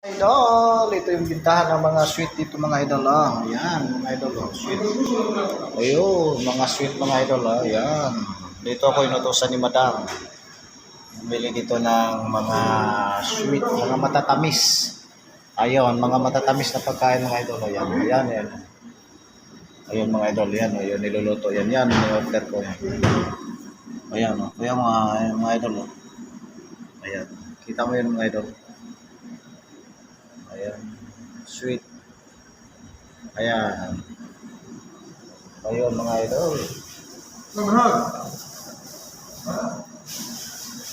Idol, ito yung bintahan ng mga sweet dito mga idol. Ah. Ayan, mga idol. Oh, sweet. Ayun, mga sweet mga idol. Ah. Ayan. Dito ako inutosan ni Madam. Bumili dito ng mga sweet, mga matatamis. Ayun, mga matatamis na pagkain mga idol. Ayan, ayan, ayan. Ayun mga idol, yan. Ayun, niluluto. Yan, yan. Ni-order ko. Ayan, oh. Ayan mga, mga idol. Oh. Ayan. Kita mo yun mga idol. Sweet. Ayan. Ayun mga idol.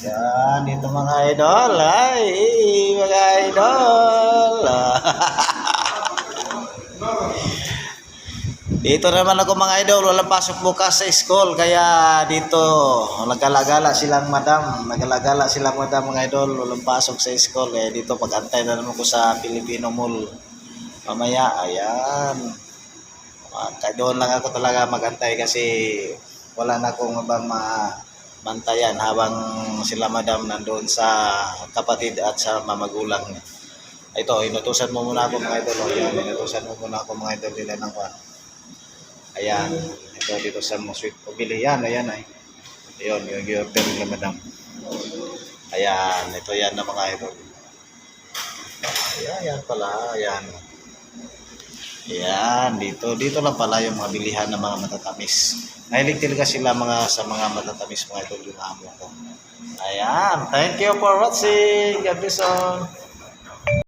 Yan, dito mga idol. Ay, mga idol. dito naman ako mga idol. Walang pasok bukas sa school. Kaya dito, naggalagala silang madam. Naggalagala silang madam mga idol. Walang pasok sa school. Kaya dito pag-antay na naman ko sa Filipino Mall. Mamaya, ayan. Kaya doon lang ako talaga magantay kasi wala na akong ibang mabantayan habang sila madam nandoon sa kapatid at sa mamagulang. Ito, inutusan mo muna ako mga idol. Ayan, inutusan mo muna ako mga idol nila ng kwan. Ayan, ito dito sa mga sweet pabili. Yan, ayan ay. Ayun, yung i-order nila madam. Ayan, ito yan na mga idol. Ayan, yan pala. Ayan. Yan, dito. Dito lang pala yung mga bilihan ng mga matatamis. Nahilig talaga sila mga sa mga matatamis mga idol yung amo ko. Ayan. Thank you for watching. God bless.